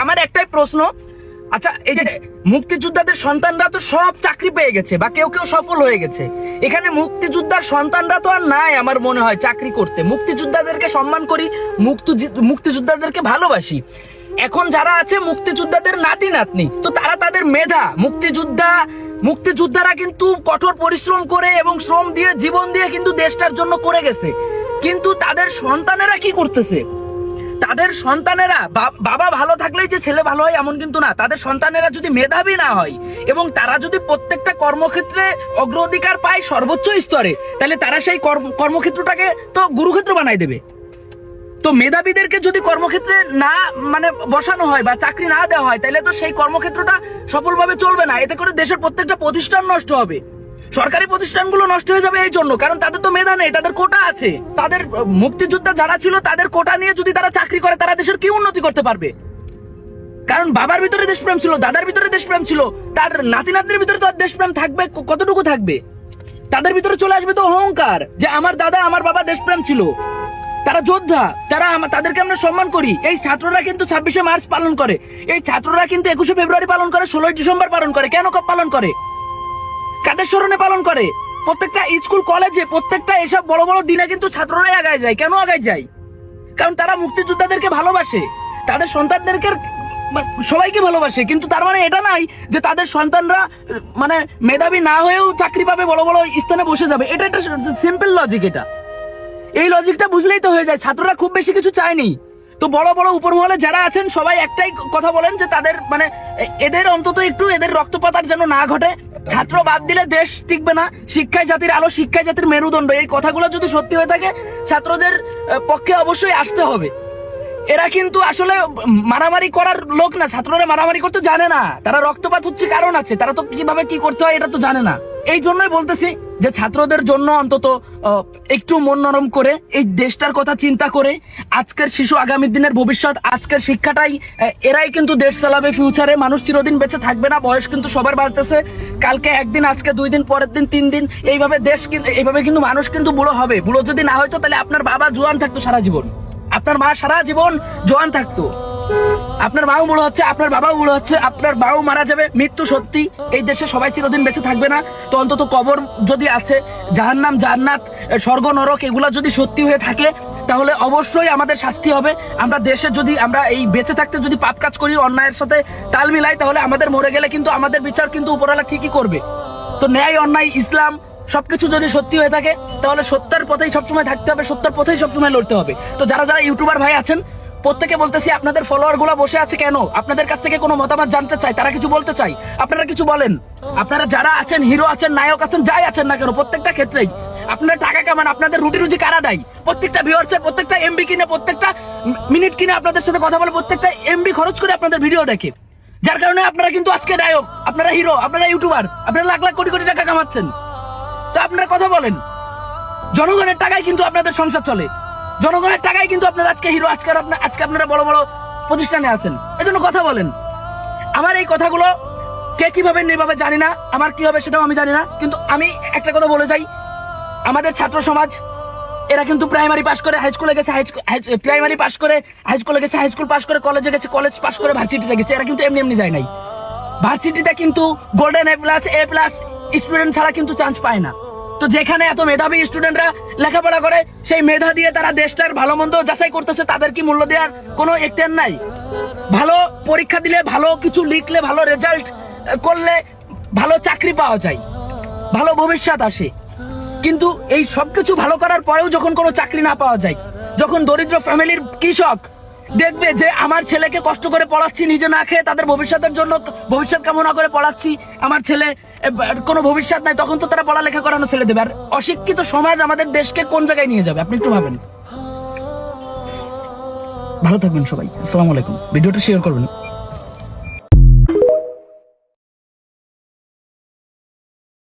আমার একটাই প্রশ্ন। আচ্ছা এই যে মুক্তিযোদ্ধাদের সন্তানরা তো সব চাকরি পেয়ে গেছে বা কেউ কেউ সফল হয়ে গেছে। এখানে মুক্তিযোদ্ধার সন্তানরা তো আর নাই আমার মনে হয় চাকরি করতে। মুক্তিযোদ্ধাদেরকে সম্মান করি মুক্তি- মুক্তিযোদ্ধাদেরকে ভালোবাসি। এখন যারা আছে মুক্তিযোদ্ধাদের নাতি নাতনি তো তারা তাদের মেধা। মুক্তিযোদ্ধা, মুক্তিযোদ্ধারা কিন্তু কঠোর পরিশ্রম করে এবং শ্রম দিয়ে, জীবন দিয়ে কিন্তু দেশটার জন্য করে গেছে। কিন্তু তাদের সন্তানেরা কি করতেছে? তাদের সন্তানেরা বাবা ভালো থাকলেই যে ছেলে ভালো হয় এমন কিন্তু না। তাদের সন্তানেরা যদি মেধাবী না হয় এবং তারা যদি প্রত্যেকটা কর্মক্ষেত্রে অগ্রাধিকার পায় সর্বোচ্চ স্তরে, তাহলে তারা সেই কর্ম- কর্মক্ষেত্রটাকে তো গুরুক্ষেত্র বানাই দেবে। তো মেধাবীদেরকে যদি কর্মক্ষেত্রে না মানে বসানো হয় বা চাকরি না দেওয়া হয়, তাহলে তো সেই কর্মক্ষেত্রটা সফলভাবে চলবে না। এতে করে দেশের প্রত্যেকটা প্রতিষ্ঠান নষ্ট হবে। সরকারি প্রতিষ্ঠানগুলো নষ্ট হয়ে যাবে এই জন্য, কারণ তাদের তো মেধা নেই, তাদের কোটা আছে। তাদের মুক্তিযোদ্ধা যারা ছিল, তাদের কোটা নিয়ে যদি তারা চাকরি করে, তারা দেশের কি উন্নতি করতে পারবে? কারণ বাবার ভিতরে দেশপ্রেম ছিল, দাদার ভিতরে দেশপ্রেম ছিল, তার নাতি নাতনির ভিতরে তো দেশপ্রেম থাকবে কতটুকু থাকবে? তাদের ভিতরে চলে আসবে তো অহংকার, যে আমার দাদা, আমার বাবা দেশপ্রেম ছিল। তারা যোদ্ধা, তারা তাদেরকে আমরা সম্মান করি। এই ছাত্ররা কিন্তু ছাব্বিশে মার্চ পালন করে। এই ছাত্ররা কিন্তু একুশে ফেব্রুয়ারি পালন করে, ষোলোই ডিসেম্বর পালন করে। কেন ক- পালন করে? কাদের স্মরণে পালন করে? প্রত্যেকটা স্কুল, কলেজে, প্রত্যেকটা এসব বড় বড় দিনে কিন্তু ছাত্ররাই আগায় যায়। কেন আগায় যায়? কারণ তারা মুক্তিযোদ্ধাদেরকে ভালোবাসে। তাদের সন্তানদেরকে সবাইকে ভালোবাসে। কিন্তু তার মানে এটা নাই যে তাদের সন্তানরা মানে মেধাবী না হয়েও চাকরি পাবে, বড় বড় স্থানে বসে যাবে। এটা একটা সিম্পল লজিক এটা। এই লজিকটা বুঝলেই তো হয়ে যায়। ছাত্ররা খুব বেশি কিছু চায়নি। তো বড় বড় উপরমহলে যারা আছেন, সবাই একটাই কথা বলেন যে তাদের মানে এদের অন্তত একটু এদের রক্তপাত আর যেন না ঘটে। ছাত্র বাদ দিলে দেশ টিকবে না, শিক্ষায় জাতির আলো, শিক্ষায় জাতির মেরুদণ্ড, এই কথাগুলো যদি সত্যি হয়ে থাকে, ছাত্রদের পক্ষে অবশ্যই আসতে হবে। এরা কিন্তু আসলে মারামারি করার লোক না, ছাত্ররা মারামারি করতে জানে না। তারা রক্তপাত হচ্ছে কারণ আছে, তারা তো কীভাবে কি করতে হয় এটা তো জানে না। এই জন্যই বলতেছি যে ছাত্রদের জন্য অন্তত একটু মন নরম করে, এই দেশটার কথা চিন্তা করে, আজকের শিশু আগামী দিনের ভবিষ্যৎ, আজকের শিক্ষাটাই এরাই কিন্তু দেশ চালাবে ফিউচারে মানুষ চিরদিন বেঁচে থাকবে না, বয়স কিন্তু সবার বাড়তেছে। কালকে একদিন, আজকে দুই দিন, পরের দিন, তিন দিন, এইভাবে দেশ কিন্তু এইভাবে কিন্তু মানুষ কিন্তু বুড়ো হবে। বুড়ো যদি না হয়তো, তাহলে আপনার বাবা জোয়ান থাকতো সারা জীবন। আপনার মা সারা জীবন জোয়ান থাকতো। আপনার মাও বুড়ো হচ্ছে আপনার বাবাও বুড়ো হচ্ছে আপনার বাও মারা যাবে, মৃত্যু সত্যি। এই দেশে সবাই চিরদিন বেঁচে থাকবে না। তো অন্তত কবর যদি আছে, জাহান্নাম, জান্নাত, স্বর্গ, নরক, এগুলো যদি সত্যি হয়ে থাকে, তাহলে অবশ্যই আমাদের শাস্তি হবে। আমরা দেশে যদি আমরা এই বেঁচে থাকতে যদি পাপ কাজ করি, অন্যায়ের সাথে তাল মিলাই, তাহলে আমাদের মরে গেলে কিন্তু আমাদের বিচার কিন্তু উপরওয়ালা ঠিকই করবে। তো ন্যায়, অন্যায়, ইসলাম সবকিছু যদি সত্যি হয়ে থাকে, তাহলে সত্যের পথেই সবসময় থাকতে হবে, সত্যের পথেই সবসময় লড়তে হবে। তো যারা যারা ইউটিউবার ভাই আছেন, প্রত্যেকে বলতেছি আপনাদের ফলোয়ারগুলা বসে আছে কেন? আপনাদের কাছ থেকে কোনো মতামত জানতে চাই, তারা কিছু বলতে চাই? আপনারা কিছু বলেন। আপনারা যারা আছেন, হিরো আছেন, নায়ক আছেন, যাই আছেন না কেন, প্রত্যেকটা ক্ষেত্রেই। আপনারা টাকা কামান, আপনাদের রুটি রুজি কারা দেয়? প্রত্যেকটা ভিউয়ার্সের প্রত্যেকটা এমবি কিনে, প্রত্যেকটা মিনিট কিনে আপনাদের সাথে কথা বলে, প্রত্যেকটা এমবি খরচ করে আপনাদের ভিডিও দেখে। যার কারণে আপনারা কিন্তু আজকে নায়ক, আপনারা হিরো আপনারা ইউটিউবার আপনারা লাখ লাখ কোটি কোটি টাকা কামাচ্ছেন। তো আপনারা কথা বলেন। জনগণের টাকায় কিন্তু আপনাদের সংসার চলে। জনগণের টাকায় কিন্তু আপনারা আজকে হিরো আজকে আপনার আজকে আপনারা বড় বড় প্রতিষ্ঠানে আছেন। এজন্য কথা বলেন। আমার এই কথাগুলো কে কীভাবে নিভাবে জানি না, আমার কি হবে সেটাও আমি জানি না, কিন্তু আমি একটা কথা বলে যাই। আমাদের ছাত্র সমাজ, এরা কিন্তু প্রাইমারি পাশ করে হাই স্কুলে গেছে প্রাইমারি পাশ করে হাই স্কুলে গেছে হাই স্কুল পাশ করে কলেজে গেছে কলেজ পাশ করে ভার্সিটিতে গেছে, এরা কিন্তু এমনি এমনি যায় নাই। ভার্সিটিতে কিন্তু golden A plus A plus student ছাড়া কিন্তু চান্স পায় না। তো যেখানে এত মেধাবী স্টুডেন্টরা লেখাপড়া করে, সেই মেধা দিয়ে তারা দেশটার ভালো মন্দ যাচাই করতেছে, তাদের কি মূল্য দেওয়ার কোনো এখতিয়ার নাই? ভালো পরীক্ষা দিলে ভালো কিছু লিখলে ভালো রেজাল্ট করলে ভালো চাকরি পাওয়া যায়। ভালো ভবিষ্যৎ আসে। কিন্তু এই সবকিছু ভালো করার পরেও যখন কোনো চাকরি না পাওয়া যায়, যখন দরিদ্র ফ্যামিলির কৃষক দেখবে যে আমার ছেলেকে কষ্ট করে পড়াচ্ছি, নিজে না খেয়ে তাদের ভবিষ্যতের জন্য ভবিষ্যৎ কামনা করে পড়াচ্ছি। আমার ছেলে কোনো ভবিষ্যৎ নাই, তখন তো তারা পড়ালেখা করানো ছেলে দেবে। আর অশিক্ষিত সমাজ আমাদের দেশকে কোন জায়গায় নিয়ে যাবে? আপনি একটু ভাবেন। ভালো থাকবেন সবাই। আসসালামু আলাইকুম। ভিডিওটা শেয়ার করবেন।